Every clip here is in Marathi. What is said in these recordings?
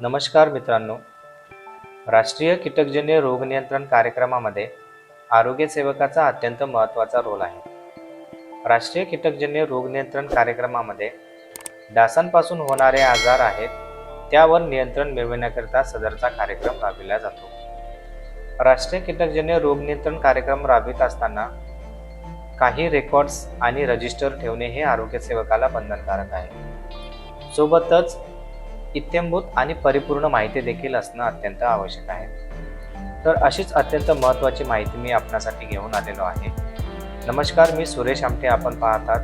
नमस्कार मित्रांनो. राष्ट्रीय कीटकजन्य रोग नियंत्रण कार्यक्रमामध्ये आरोग्य सेवकाचा अत्यंत महत्त्वाचा रोल आहे. राष्ट्रीय कीटकजन्य रोग नियंत्रण कार्यक्रमामध्ये डासांपासून होणारे आजार आहेत त्यावर नियंत्रण मिळविण्याकरिता सदरचा कार्यक्रम राबविला जातो. राष्ट्रीय कीटकजन्य रोग नियंत्रण कार्यक्रम राबवित असताना काही रेकॉर्ड्स आणि रजिस्टर ठेवणे हे आरोग्य सेवकाला बंधनकारक आहे. सोबतच इत्यंभूत आणि परिपूर्ण माहिती देखील असणं अत्यंत आवश्यक आहे. तर अशीच अत्यंत महत्त्वाची माहिती मी आपणासाठी घेऊन आलेलो आहे. नमस्कार मी सुरेश आमटे. आपण पाहतात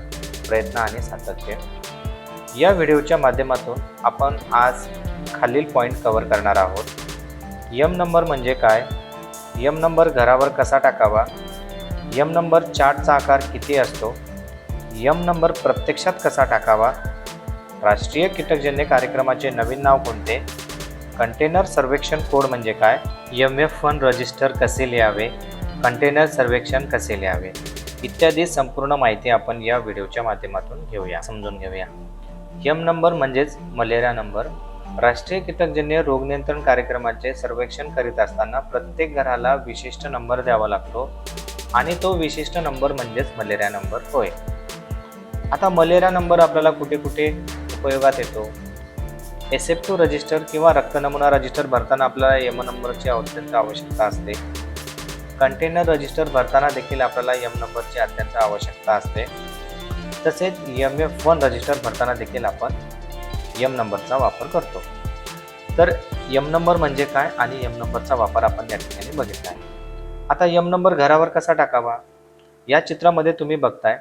प्रयत्न आणि सातत्य. या व्हिडिओच्या माध्यमातून आपण आज खालील पॉईंट कवर करणार आहोत. यम नंबर म्हणजे काय? यम नंबर घरावर कसा टाकावा? यम नंबर चार्टचा आकार किती असतो? यम नंबर प्रत्यक्षात कसा टाकावा? राष्ट्रीय कीटकजन्य कार्यक्रमाचे नवीन नाव कोणते? कंटेनर सर्वेक्षण कोड म्हणजे काय? यम एफ वन रजिस्टर कसे लिहावे? कंटेनर सर्वेक्षण कसे लिहावे? इत्यादी संपूर्ण माहिती आपण या व्हिडिओच्या माध्यमातून घेऊया समजून घेऊया. यम नंबर म्हणजेच मलेरिया नंबर. राष्ट्रीय कीटकजन्य रोग नियंत्रण कार्यक्रमाचे सर्वेक्षण करीत असताना प्रत्येक घराला विशिष्ट नंबर द्यावा लागतो आणि तो विशिष्ट नंबर म्हणजेच मलेरिया नंबर होय. आता मलेरिया नंबर आपल्याला कुठे कुठे उपयोगात येतो. एस एफ टू रजिस्टर किंवा रक्त नमुना रजिस्टर भरताना आपल्याला यम नंबरची अत्यंत आवश्यकता असते. कंटेनर रजिस्टर भरताना देखील आपल्याला यम नंबरची अत्यंत आवश्यकता असते. तसेच यम एफ वन रजिस्टर भरताना देखील आपण यम नंबरचा वापर करतो. तर यम नंबर म्हणजे काय आणि यम नंबरचा वापर आपण या ठिकाणी बघितला आहे. आता यम नंबर घरावर कसा टाकावा? या चित्रामध्ये तुम्ही बघताय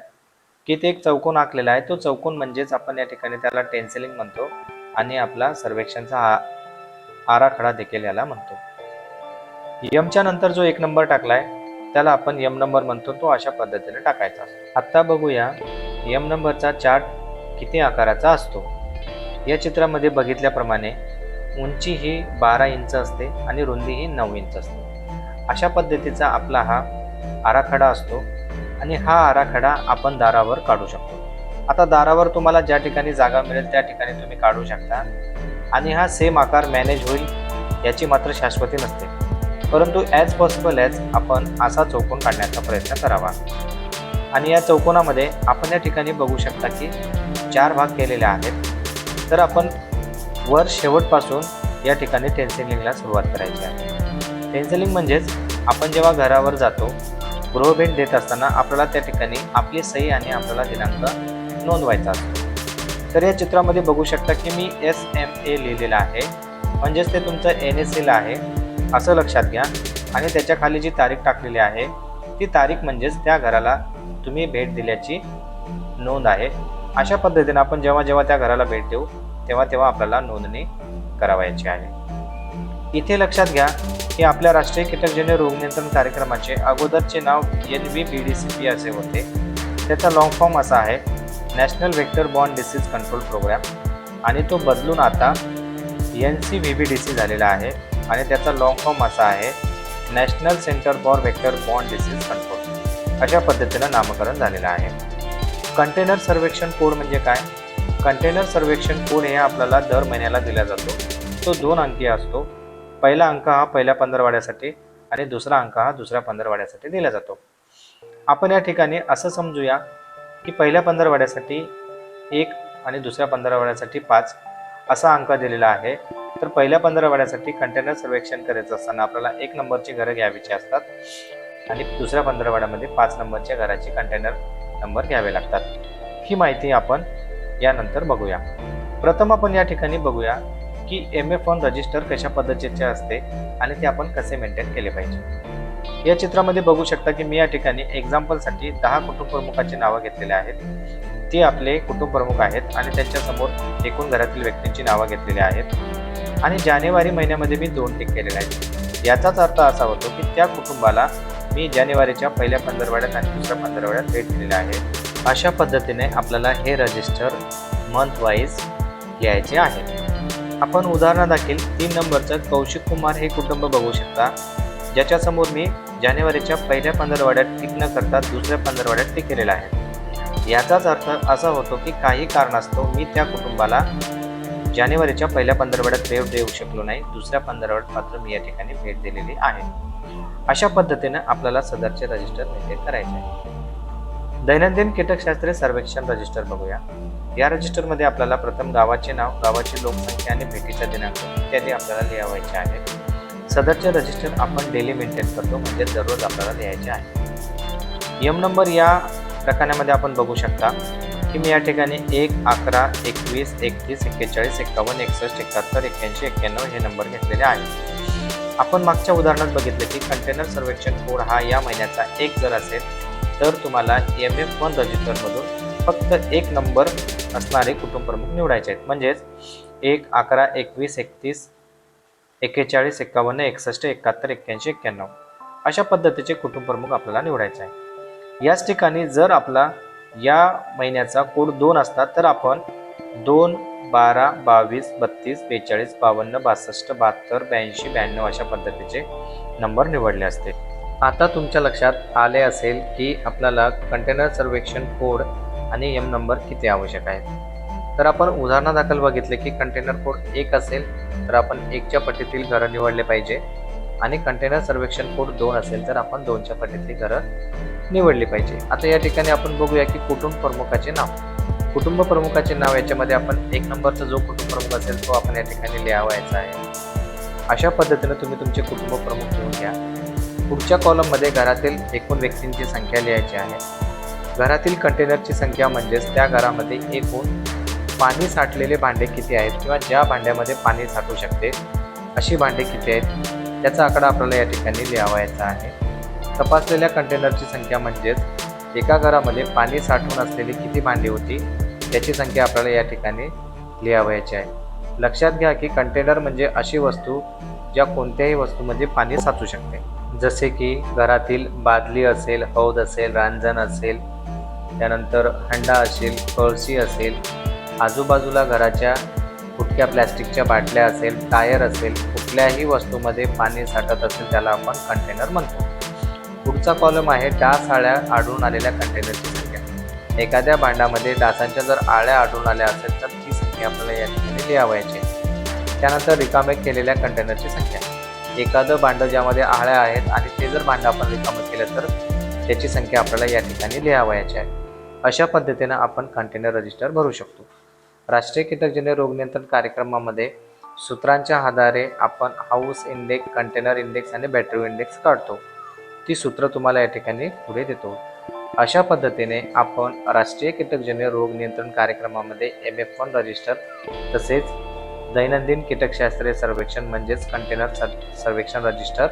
की ते एक चौकोन आखलेला आहे. तो चौकोन म्हणजेच आपण या ठिकाणी त्याला टेन्सिलिंग म्हणतो आणि आपला सर्वेक्षणचा आ आराखडा देखील याला म्हणतो. यमच्या नंतर जो एक नंबर टाकलाय त्याला आपण यम नंबर म्हणतो. तो अशा पद्धतीने टाकायचा असतो. आत्ता बघूया यम नंबरचा चार्ट किती आकाराचा असतो. या चित्रामध्ये बघितल्याप्रमाणे उंची ही बारा इंच असते आणि रुंदी ही नऊ इंच असते. अशा पद्धतीचा आपला हा आराखडा असतो. आणि हा आराखडा आपण दारावर काढू शकतो. आता दारावर तुम्हाला ज्या ठिकाणी जागा मिळेल त्या ठिकाणी तुम्ही काढू शकता. आणि हा सेम आकार मॅनेज होईल याची मात्र शाश्वती नसते. परंतु ॲज पॉसिबल ॲज आपण असा चौकोन काढण्याचा प्रयत्न करावा. आणि या चौकोनामध्ये आपण या ठिकाणी बघू शकता की चार भाग केलेले आहेत. तर आपण वर शेवटपासून या ठिकाणी टेन्सिलिंगला सुरुवात करायची आहे. टेन्सिलिंग म्हणजेच आपण जेव्हा घरावर जातो गृहभेट देत असताना आपल्याला त्या ठिकाणी आपली सही आणि आपल्याला दिनांक नोंदवायचा असतो. तर या चित्रामध्ये बघू शकता की मी एस एम ए लिहिलेलं आहे. म्हणजेच ते तुमचं एन एस एला आहे असं लक्षात घ्या. आणि त्याच्याखाली जी तारीख टाकलेली आहे ती तारीख म्हणजेच त्या घराला तुम्ही भेट दिल्याची नोंद आहे. अशा पद्धतीने आपण जेव्हा जेव्हा त्या घराला भेट देऊ तेव्हा तेव्हा आपल्याला नोंदणी करावायची आहे. इथे लक्षात घ्या हे आपल्या राष्ट्रीय कीटकजन्य रोग नियंत्रण कार्यक्रमाचे अगोदरचे नाव N V B D C P असे होते. त्याचा लॉंग फॉर्म असा आहे. National vector bond disease control programme आणि तो बदलून आता N C V B D C झालेला आहे. आणि त्याचा लॉंग फॉर्म असा आहे. National centre for vector bond disease control अशा पद्धतीनं नामकरण झालेलं आहे. कंटेनर सर्वेक्षण कोड म्हणजे काय? कंटेनर सर्वेक्षण कोड हे आपल्याला दर महिन्याला दिला जातो. तो दोन अंकी असतो. पहिला अंक हा पहिल्या पंधरवाड्यासाठी आणि दुसरा अंक हा दुसऱ्या पंधरवाड्यासाठी दिला जातो. आपण या ठिकाणी असं समजूया की पहिल्या पंधरवाड्यासाठी एक आणि दुसऱ्या पंधरवाड्यासाठी पाच असा अंक दिलेला आहे. तर पहिल्या पंधरवाड्यासाठी कंटेनर सर्वेक्षण करायचं असताना आपल्याला एक नंबरची घरं घ्यावीची असतात आणि दुसऱ्या पंधरवाड्यामध्ये पाच नंबरच्या घराची कंटेनर नंबर घ्यावे लागतात. ही माहिती आपण यानंतर बघूया. प्रथम आपण या ठिकाणी बघूया की एम एफ वन रजिस्टर कशा पद्धतीचे असते आणि ते आपण कसे मेंटेन केले पाहिजे. या चित्रामध्ये बघू शकता की मी या ठिकाणी एक्झाम्पलसाठी दहा कुटुंबप्रमुखाची नावं घेतलेली आहेत. ते आपले कुटुंब प्रमुख आहेत आणि त्यांच्यासमोर एकूण घरातील व्यक्तींची नावं घेतलेली आहेत. आणि जानेवारी महिन्यामध्ये मी दोन टिक केलेले आहेत. याचाच अर्थ असा होतो की त्या कुटुंबाला मी जानेवारीच्या पहिल्या पंधरवड्यात आणि दुसऱ्या पंधरवड्यात भेट दिलेली आहे. अशा पद्धतीने आपल्याला हे रजिस्टर मंथ वाईज आहे. आपण उदाहरणादाखील तीन नंबरचं कौशिक कुमार हे कुटुंब बघू शकता. ज्याच्यासमोर मी जानेवारीच्या पहिल्या पंधरवाड्यात टिक न करता दुसऱ्या पंधरवाड्यात टिक आहे. याचाच अर्थ असा होतो की काही कारणास्तव मी त्या कुटुंबाला जानेवारीच्या पहिल्या पंधरवड्यात भेट देऊ शकलो नाही दुसऱ्या पंधरवड्यात मात्र मी या ठिकाणी भेट दिलेली आहे. अशा पद्धतीनं आपल्याला सदरचे रजिस्टर मेंटेन करायचे आहे. दैनंदिन कीटकशास्त्रीय सर्वेक्षण रजिस्टर बघूया. या रजिस्टरमध्ये आपल्याला प्रथम गावाचे नाव गावाची लोकसंख्या आणि भेटीचा दिनांक इत्यादी आपल्याला लिहावायचे आहे. सदरचे रजिस्टर आपण डेली मेंटेन करतो म्हणजे दररोज आपल्याला लिहायचे आहे. यम नंबर या प्रकारामध्ये आपण बघू शकता की मी या ठिकाणी एक अकरा एकवीस एकतीस एक्केचाळीस एक्कावन्न एकसष्ट एकाहत्तर एक्क्याऐंशी एक्क्याण्णव हे नंबर घेतलेले आहेत. आपण मागच्या उदाहरणात बघितलं की कंटेनर सर्वेक्षण कोड हा या महिन्याचा एक जर असेल तर तुम्हाला एम एफ वन रजिस्टरमधून फक्त एक नंबर असणारे कुटुंबप्रमुख निवडायचे आहेत. म्हणजेच एक अकरा एकवीस एकतीस एक्केचाळीस एक्कावन्न एकसष्ट एकाहत्तर एक्क्याऐंशी एक्क्याण्णव अशा पद्धतीचे कुटुंबप्रमुख आपल्याला निवडायचे आहे याच ठिकाणी जर आपला या महिन्याचा कोड दोन असता तर आपण दोन बारा बावीस बत्तीस बेचाळीस बावन्न बासष्ट बहात्तर ब्याऐंशी ब्याण्णव अशा पद्धतीचे नंबर निवडले असते. आता तुमच्या लक्षात आले असेल की आपल्याला कंटेनर सर्वेक्षण कोड आणि एम नंबर किती आवश्यक आहेत. तर आपण उदाहरणादाखल बघितले की कंटेनर कोड एक असेल तर आपण एकच्या पट्टीतील घरं निवडले पाहिजे आणि कंटेनर सर्वेक्षण कोड दोन असेल तर आपण दोनच्या पट्टीतली घरं निवडली पाहिजे. आता या ठिकाणी आपण बघूया की कुटुंब प्रमुखाचे नाव. कुटुंब प्रमुखाचे नाव याच्यामध्ये आपण एक नंबरचा जो कुटुंब प्रमुख असेल तो आपण या ठिकाणी लिहावायचा आहे. अशा पद्धतीने तुम्ही तुमचे कुटुंब प्रमुख लिहून घ्या. पुढच्या कॉलममध्ये घरातील एकूण व्यक्तींची संख्या लिहायची आहे. घरातील कंटेनरची संख्या म्हणजेच त्या घरामध्ये एकूण पाणी साठलेले भांडे किती आहेत किंवा ज्या भांड्यामध्ये पाणी साठू शकते अशी भांडे किती आहेत त्याचा आकडा आपल्याला या ठिकाणी लिहावायचा आहे. तपासलेल्या कंटेनरची संख्या म्हणजेच एका घरामध्ये पाणी साठवून असलेली किती भांडी होती त्याची संख्या आपल्याला या ठिकाणी लिहावयाची आहे. लक्षात घ्या की कंटेनर म्हणजे अशी वस्तू ज्या कोणत्याही वस्तूमध्ये पाणी साचू शकते. जसे की घरातील बादली असेल हौद असेल रांजण असेल त्यानंतर हंडा असेल कळशी असेल आजूबाजूला घराच्या फुटक्या प्लॅस्टिकच्या बाटल्या असेल टायर असेल कुठल्याही वस्तूमध्ये पाणी साठत असेल त्याला आपण कंटेनर म्हणतो. पुढचा कॉलम आहे डास आळ्या आढळून आलेल्या कंटेनरची संख्या. एखाद्या भांडामध्ये डासांच्या जर आळ्या आढळून आल्या असेल तर ती संख्या आपल्याला या ठिकाणी लिहावायची त्यानंतर रिकामे केलेल्या कंटेनरची संख्या. एखादं भांडं ज्यामध्ये आळ्या आहेत आणि ते जर भांडं आपण रिकामं केलं तर त्याची संख्या आपल्याला या ठिकाणी लिहावयाची आहे. अशा पद्धतीनं आपण कंटेनर रजिस्टर भरू शकतो. राष्ट्रीय कीटकजन्य रोग नियंत्रण कार्यक्रमामध्ये सूत्रांच्या आधारे आपण हाऊस इंडेक्स कंटेनर इंडेक्स आणि बॅटरी इंडेक्स काढतो. ती सूत्र तुम्हाला या ठिकाणी पुढे देतो. अशा पद्धतीने आपण राष्ट्रीय कीटकजन्य रोग नियंत्रण कार्यक्रमामध्ये एम एफ वन रजिस्टर तसेच दैनंदिन कीटकशास्त्रीय सर्वेक्षण म्हणजेच कंटेनर सर सर्वेक्षण रजिस्टर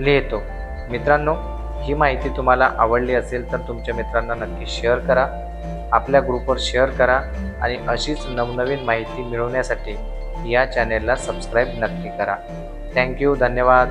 लिहितो. मित्रांनो ही माहिती तुम्हाला आवडली असेल तर तुमच्या मित्रांना नक्की शेअर करा आपल्या ग्रुपवर शेअर करा आणि अशीच नवनवीन माहिती मिळवण्यासाठी या चॅनेलला सबस्क्राईब नक्की करा. थँक्यू धन्यवाद.